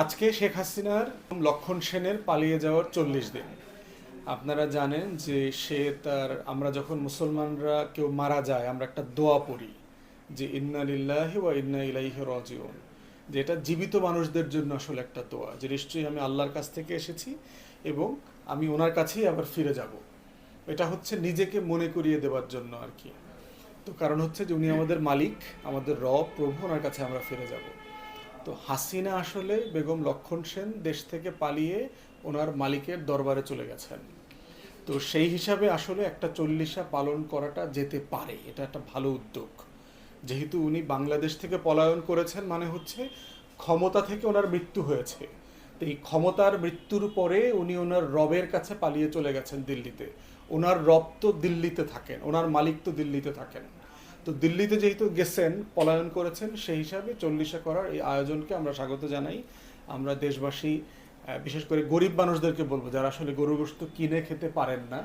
আজকে শেখ হাসিনার লক্ষণ সেনের পালিয়ে যাওয়ার চল্লিশ দিন। আপনারা জানেন যে সে তার আমরা যখন মুসলমানরা কেউ মারা যায় আমরা একটা দোয়া পড়ি যে ইন্না লিল্লাহি ওয়া ইন্না ইলাইহি রাজিউন। যে এটা জীবিত মানুষদের জন্য আসলে একটা দোয়া যে নিশ্চয়ই আমি আল্লাহর কাছ থেকে এসেছি এবং আমি ওনার কাছেই আবার ফিরে যাব। এটা হচ্ছে নিজেকে মনে করিয়ে দেওয়ার জন্য আর কি। তো কারণ হচ্ছে যে উনি আমাদের মালিক আমাদের রব প্রভু ওনার কাছে আমরা ফিরে যাব। তো হাসিনা আসলে বেগম লক্ষণ সেন দেশ থেকে পালিয়ে ওনার মালিকের দরবারে চলে গেছেন। তো সেই হিসাবে আসলে একটা চল্লিশা পালন করাটা যেতে পারে, এটা একটা ভালো উদ্যোগ। যেহেতু উনি বাংলাদেশ থেকে পলায়ন করেছেন মানে হচ্ছে ক্ষমতা থেকে ওনার মৃত্যু হয়েছে। তো এই ক্ষমতার মৃত্যুর পরে উনি ওনার রবের কাছে পালিয়ে চলে গেছেন দিল্লিতে। ওনার রব তো দিল্লিতে থাকেন, ওনার মালিক তো দিল্লিতে থাকেন। তো দিল্লিতে যেহেতু গেছেন, পলায়ন করেছেন, সেই হিসাবে চল্লিশা করার এই আয়োজনকে আমরা স্বাগত জানাই। আমরা দেশবাসী বিশেষ করে গরিব মানুষদেরকে বলব, যারা আসলে গরু গোস্ত কিনে খেতে পারেন না,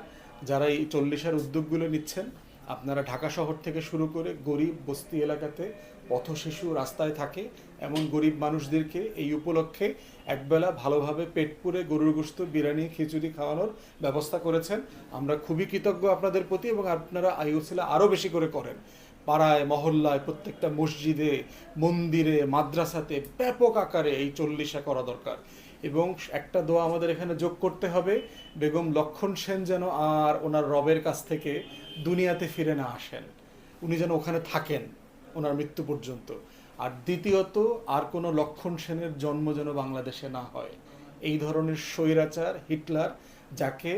যারা এই চল্লিশার উদ্যোগগুলো নিচ্ছেন আপনারা ঢাকা শহর থেকে শুরু করে গরিব বস্তি এলাকাতে পথ শিশু রাস্তায় থাকে, এমন গরিব মানুষদেরকে এই উপলক্ষে একবেলা ভালোভাবে পেট পুরে গরুর গোস্ত বিরিয়ানি, খিচুড়ি খাওয়ানোর ব্যবস্থা করেছেন। আমরা খুবই কৃতজ্ঞ আপনাদের প্রতি এবং আপনারা আইওসিলা আরও বেশি করে করেন। পাড়ায়, মহল্লায়, প্রত্যেকটা মসজিদে, মন্দিরে, মাদ্রাসাতে ব্যাপক আকারে এই চল্লিশা করা দরকার। এবং একটা দোয়া আমাদের এখানে যোগ করতে হবে, বেগম লক্ষণ সেন যেন আর ওনার রবের কাছ থেকে দুনিয়াতে ফিরে না আসেন। উনি যেন ওখানে থাকেন ওনার মৃত্যু পর্যন্ত। আর দ্বিতীয়ত, আর কোনো লক্ষণ সেনের জন্ম যেন বাংলাদেশে না হয়। এই ধরনের স্বৈরাচার হিটলার, যাকে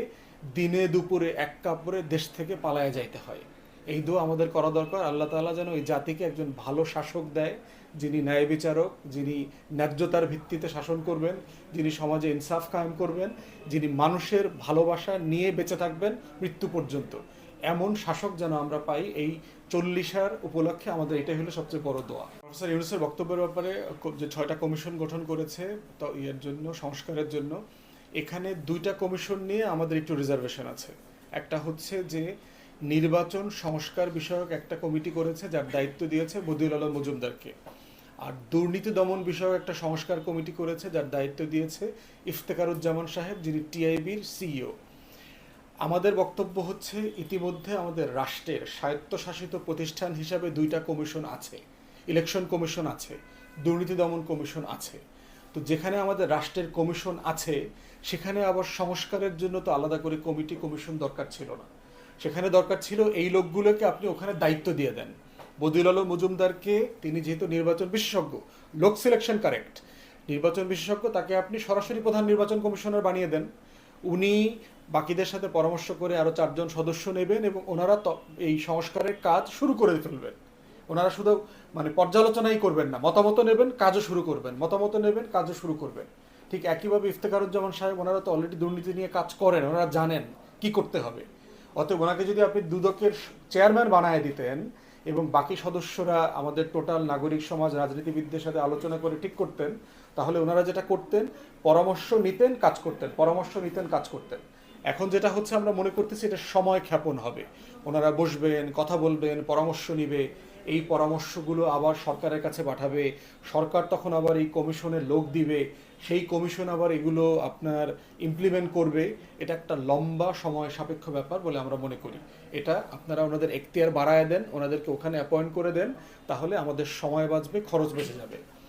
দিনে দুপুরে এক কাপড়ে দেশ থেকে পালায় যাইতে হয়। এই দোয়া আমাদের করা দরকার। আল্লাহ তাআলা যেন এই জাতিকে একজন ভালো শাসক দেয়, যিনি ন্যায় বিচারক, যিনি ন্যায্যতার ভিত্তিতে শাসন করবেন, যিনি সমাজে ইনসাফ কায়েম করবেন, যিনি মানুষের ভালোবাসা নিয়ে বেঁচে থাকবেন মৃত্যু পর্যন্ত। এমন শাসক যেন আমরা পাই এই চল্লিশার উপলক্ষে আমাদের এটাই হলো সবচেয়ে বড় দোয়া। প্রফেসর ইউনুসের বক্তব্যের ব্যাপারে যে ছয়টা কমিশন গঠন করেছে, তো ইয়ের জন্য, সংস্কারের জন্য, এখানে দুইটা কমিশন নিয়ে আমাদের একটু রিজার্ভেশন আছে। একটা হচ্ছে যে নির্বাচন সংস্কার বিষয়ক একটা কমিটি করেছে, যার দায়িত্ব দিয়েছে বদিউল আলম মজুমদারকে। আর দুর্নীতি দমন বিষয়ক একটা সংস্কার কমিটি করেছে, যার দায়িত্ব দিয়েছে ইফতেকারুজ্জামান সাহেব, যিনি টিআইবির সিইও। আমাদের বক্তব্য হচ্ছে, ইতিমধ্যে আমাদের রাষ্ট্রের স্বায়ত্তশাসিত প্রতিষ্ঠান হিসাবে দুইটা কমিশন আছে। ইলেকশন কমিশন আছে, দুর্নীতি দমন কমিশন আছে। তো যেখানে আমাদের রাষ্ট্রের কমিশন আছে, সেখানে আবার সংস্কারের জন্য তো আলাদা করে কমিটি, কমিশন দরকার ছিল না। সেখানে দরকার ছিল এই লোকগুলোকে আপনি ওখানে দায়িত্ব দিয়ে দেন। বদিউল আলম মজুমদারকে তিনি যেহেতু নির্বাচন বিশেষজ্ঞ, লোক সিলেকশন কারেক্ট নির্বাচন বিশেষজ্ঞ তাকে আপনি সরাসরি প্রধান নির্বাচন কমিশনার বানিয়ে দেন। উনি বাকিদের সাথে পরামর্শ করে আরও চারজন সদস্য নেবেন এবং ওনারা এই সংস্কারের কাজ শুরু করে ফেলবেন। ওনারা শুধু মানে পর্যালোচনাই করবেন না, মতামত নেবেন, কাজও শুরু করবেন, মতামত নেবেন, কাজও শুরু করবেন। ঠিক একইভাবে ইফতেখারুজ্জামান সাহেব, ওনারা তো অলরেডি দুর্নীতি নিয়ে কাজ করেন, ওনারা জানেন কি করতে হবে। অতএব ওনাকে যদি আপনি দুদকের চেয়ারম্যান বানায় দিতেন এবং বাকি সদস্যরা আমাদের টোটাল নাগরিক সমাজ, রাজনীতিবিদদের সাথে আলোচনা করে ঠিক করতেন, তাহলে ওনারা যেটা করতেন, পরামর্শ নিতেন, কাজ করতেন, পরামর্শ নিতেন, কাজ করতেন। এখন যেটা হচ্ছে আমরা মনে করতেছি এটা সময় ক্ষেপণ হবে। ওনারা বসবেন, কথা বলবেন, পরামর্শ নিবে। এই পরামর্শগুলো আবার সরকারের কাছে পাঠাবে। সরকার তখন আবার এই কমিশনের লোক দিবে। সেই কমিশন আবার এগুলো আপনার ইমপ্লিমেন্ট করবে। এটা একটা লম্বা সময় সাপেক্ষ ব্যাপার বলে আমরা মনে করি। এটা আপনারা ওনাদের এখতিয়ার বাড়ায় দেন, ওনাদেরকে ওখানে অ্যাপয়েন্ট করে দেন, তাহলে আমাদের সময় বাঁচবে, খরচ বেঁচে যাবে।